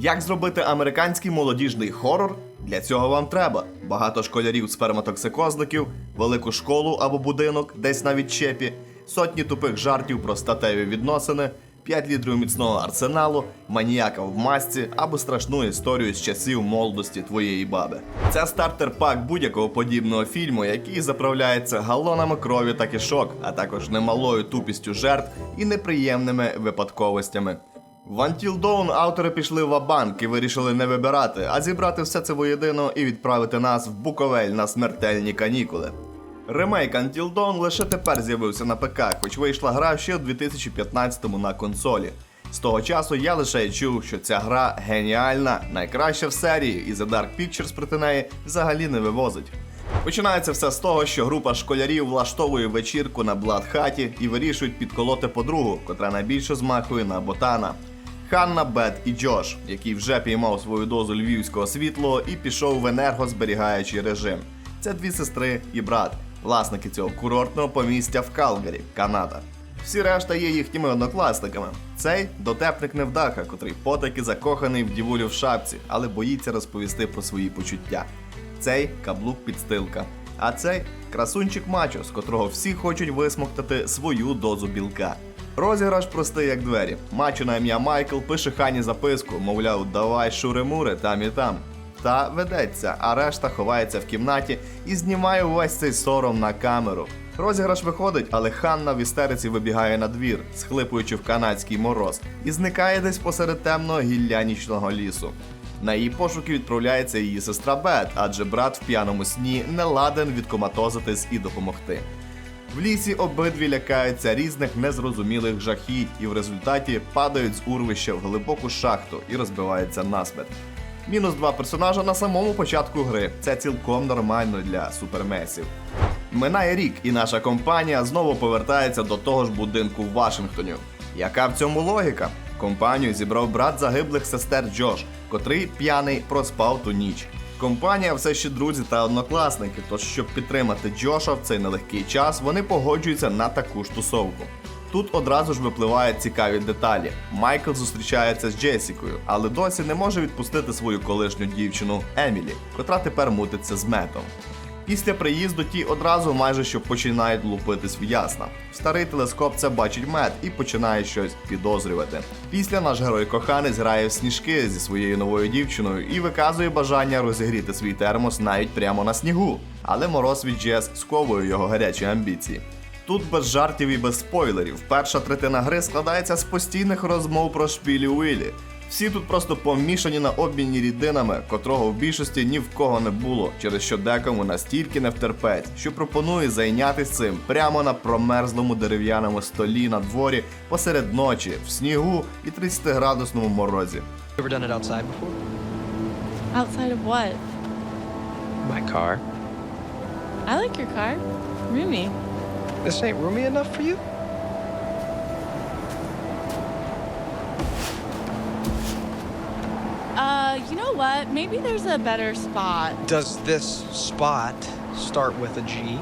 Як зробити американський молодіжний хорор? Для цього вам треба багато школярів сперматоксикозників, велику школу або будинок, десь на відчепі, сотні тупих жартів про статеві відносини, 5 літрів міцного арсеналу, маніяка в масці або страшну історію з часів молодості твоєї баби. Це стартер пак будь-якого подібного фільму, який заправляється галонами крові та кишок, а також немалою тупістю жертв і неприємними випадковостями. В Until Dawn автори пішли в банк і вирішили не вибирати, а зібрати все це воєдино і відправити нас в Буковель на смертельні канікули. Ремейк Until Dawn лише тепер з'явився на ПК, хоч вийшла гра ще у 2015-му на консолі. З того часу я лише чув, що ця гра геніальна, найкраща в серії, і The Dark Pictures проти неї взагалі не вивозить. Починається все з того, що група школярів влаштовує вечірку на Бладхаті і вирішують підколоти подругу, котра найбільше змахує на ботана. Ханна, Бет і Джош, який вже піймав свою дозу львівського світлого і пішов в енергозберігаючий режим. Це дві сестри і брат, власники цього курортного помістя в Калгарі, Канада. Всі решта є їхніми однокласниками. Цей дотепник невдаха, котрий потаки закоханий в дівулю в шапці, але боїться розповісти про свої почуття. Цей каблук підстилка. А цей красунчик мачо, з котрого всі хочуть висмоктати свою дозу білка. Розіграш простий як двері. Мачо на ім'я Майкл пише Хані записку, мовляв, давай шури-мури там і там. Та ведеться, а решта ховається в кімнаті і знімає увесь цей сором на камеру. Розіграш виходить, але Ханна в істериці вибігає на двір, схлипуючи в канадський мороз, і зникає десь посеред темного гілля нічного лісу. На її пошуки відправляється її сестра Бет, адже брат в п'яному сні не ладен відкоматозитись і допомогти. В лісі обидві лякаються різних незрозумілих жахіть і в результаті падають з урвища в глибоку шахту і розбиваються насмерть. Мінус два персонажа на самому початку гри. Це цілком нормально для супермесів. Минає рік, і наша компанія знову повертається до того ж будинку в Вашингтоні. Яка в цьому логіка? Компанію зібрав брат загиблих сестер Джош, котрий п'яний проспав ту ніч. Компанія все ще друзі та однокласники, тож щоб підтримати Джоша в цей нелегкий час, вони погоджуються на таку ж. Тут одразу ж випливають цікаві деталі. Майкл зустрічається з Джесікою, але досі не може відпустити свою колишню дівчину Емілі, котра тепер мутиться з метом. Після приїзду ті одразу майже що починають лупитись в ясна. Старий телескоп це бачить мед і починає щось підозрювати. Після наш герой коханець грає в сніжки зі своєю новою дівчиною і виказує бажання розігріти свій термос навіть прямо на снігу. Але мороз від Джес сковує його гарячі амбіції. Тут без жартів і без спойлерів. Перша третина гри складається з постійних розмов про шпілі Уілі. Всі тут просто помішані на обміні рідинами, котрого в більшості ні в кого не було, через що декому настільки не втерпець, що пропонує зайнятися цим прямо на промерзлому дерев'яному столі на дворі посеред ночі, в снігу і 30-градусному морозі. Ever done it outside before? Outside of what? My car. I like your car. Roomy. This ain't roomy enough for you? Uh, you know what? Maybe there's a better spot. Does this spot start with a G?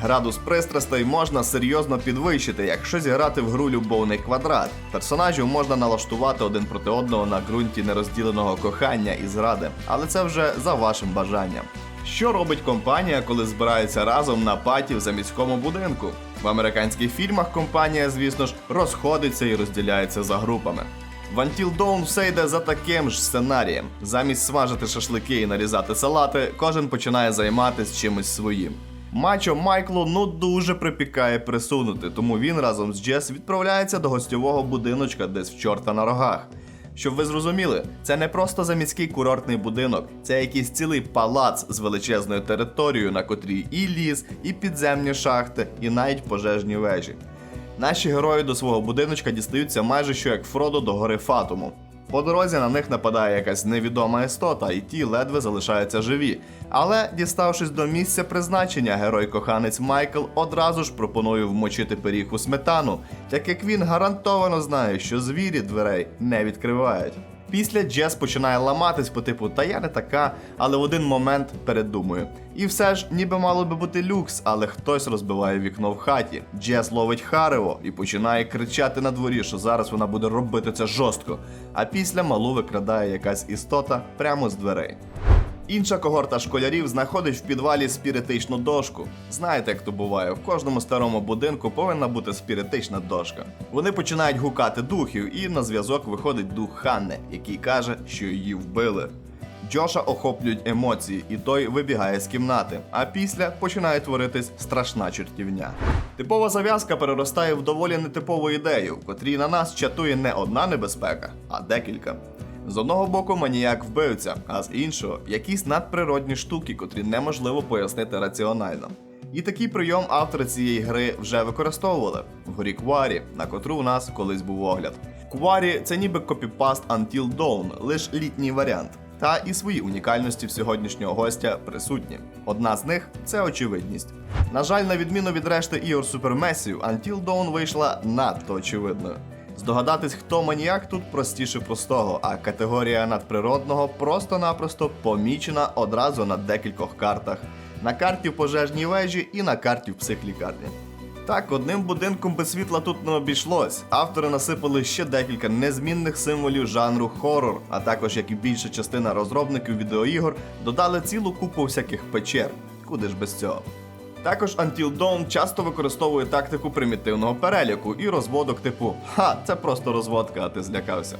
Градус пристрастей можна серйозно підвищити, якщо зіграти в гру любовний квадрат. Персонажів можна налаштувати один проти одного на ґрунті нерозділеного кохання і зради, але це вже за вашим бажанням. Що робить компанія, коли збираються разом на паті в заміському будинку? В американських фільмах компанія, звісно ж, розходиться і розділяється за групами. В Until Dawn все йде за таким ж сценарієм. Замість смажити шашлики і нарізати салати, кожен починає займатися чимось своїм. Мачо Майклу ну дуже припікає присунути, тому він разом з Джес відправляється до гостьового будиночка десь в чорта на рогах. Щоб ви зрозуміли, це не просто заміський курортний будинок, це якийсь цілий палац з величезною територією, на котрій і ліс, і підземні шахти, і навіть пожежні вежі. Наші герої до свого будиночка дістаються майже що як Фродо до гори Фатуму. По дорозі на них нападає якась невідома істота, і ті ледве залишаються живі. Але, діставшись до місця призначення, герой-коханець Майкл одразу ж пропонує вмочити пиріг у сметану, так як він гарантовано знає, що звірі дверей не відкривають. Після Джес починає ламатись по типу Та я не така, але в один момент передумує. І все ж, ніби мало би бути люкс, але хтось розбиває вікно в хаті. Джес ловить Харево і починає кричати на дворі, що зараз вона буде робити це жорстко. А після малу викрадає якась істота прямо з дверей. Інша когорта школярів знаходить в підвалі спіритичну дошку. Знаєте, як то буває, в кожному старому будинку повинна бути спіритична дошка. Вони починають гукати духів, і на зв'язок виходить дух Ханни, який каже, що її вбили. Джоша охоплюють емоції, і той вибігає з кімнати, а після починає творитись страшна чертівня. Типова зав'язка переростає в доволі нетипову ідею, котрій на нас чатує не одна небезпека, а декілька. З одного боку маніяк вбивця, а з іншого якісь надприродні штуки, котрі неможливо пояснити раціонально. І такий прийом автори цієї гри вже використовували в горі Кварі, на котру у нас колись був огляд. Кварі це ніби копіпаст Until Dawn, лиш літній варіант. Та і свої унікальності в сьогоднішнього гостя присутні. Одна з них це очевидність. На жаль, на відміну від решти ігор Супермесів, Until Dawn вийшла надто очевидною. Здогадатись, хто маніяк тут простіше простого, а категорія надприродного просто-напросто помічена одразу на декількох картах: на карті в пожежній вежі і на карті в психлікарні. Так, одним будинком без світла тут не обійшлось. Автори насипали ще декілька незмінних символів жанру хорор, а також, як і більша частина розробників відеоігор, додали цілу купу всяких печер. Куди ж без цього? Також Until Dawn часто використовує тактику примітивного переліку і розводок типу Ха, це просто розводка, а ти злякався.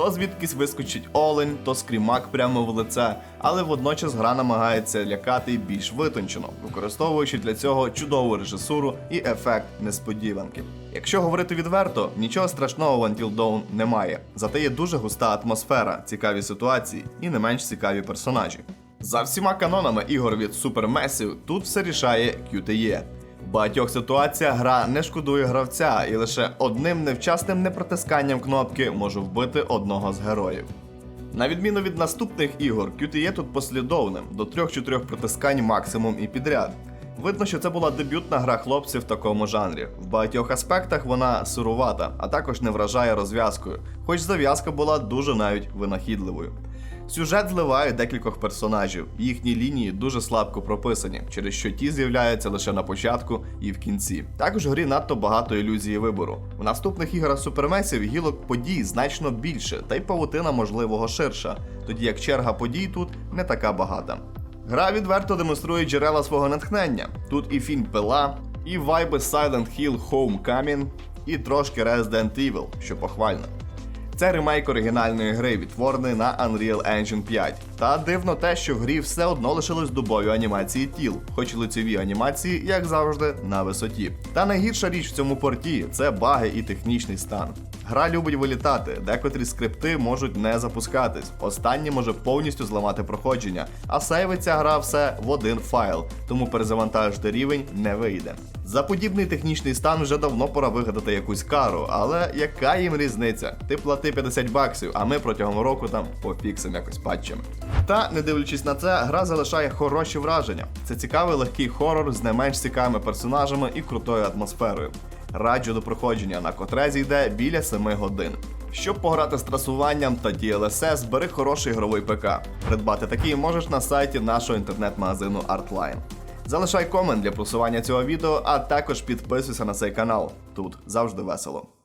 То звідкись вискочить олень, то скрімак прямо в лице, але водночас гра намагається лякати більш витончено, використовуючи для цього чудову режисуру і ефект несподіванки. Якщо говорити відверто, нічого страшного в Until Dawn немає, зате є дуже густа атмосфера, цікаві ситуації і не менш цікаві персонажі. За всіма канонами ігор від Supermassive тут все рішає QTE. Багатьох ситуаціях гра не шкодує гравця, і лише одним невчасним непротисканням кнопки може вбити одного з героїв. На відміну від наступних ігор, QTE тут послідовним до 3-4 притискань максимум і підряд. Видно, що це була дебютна гра хлопців в такому жанрі. В багатьох аспектах вона сирувата, а також не вражає розв'язкою, хоч зав'язка була дуже навіть винахідливою. Сюжет зливає декількох персонажів, їхні лінії дуже слабко прописані, через що ті з'являються лише на початку і в кінці. Також в грі надто багато ілюзії вибору. В наступних іграх супермесів гілок подій значно більше, та й павутина можливого ширша, тоді як черга подій тут не така багата. Гра відверто демонструє джерела свого натхнення. Тут і фільм Пила, і вайби Silent Hill Homecoming, і трошки Resident Evil, що похвально. Це ремейк оригінальної гри, відтворений на Unreal Engine 5. Та дивно те, що в грі все одно лишились дубові анімації тіл, хоч лицеві анімації, як завжди, на висоті. Та найгірша річ в цьому порті це баги і технічний стан. Гра любить вилітати, декотрі скрипти можуть не запускатись. Останнє може повністю зламати проходження, а сейвиться гра все в один файл, тому перезавантажити рівень не вийде. За подібний технічний стан вже давно пора вигадати якусь кару, але яка їм різниця? Ти плати 50 баксів, а ми протягом року там пофіксимо якось патчами. Та, не дивлячись на це, гра залишає хороші враження. Це цікавий легкий хорор з не менш цікавими персонажами і крутою атмосферою. Раджу до проходження, на котре зійде біля 7 годин. Щоб пограти з трасуванням та DLSS, бери хороший ігровий ПК. Придбати такий можеш на сайті нашого інтернет-магазину Artline. Залишай комент для просування цього відео, а також підписуйся на цей канал. Тут завжди весело.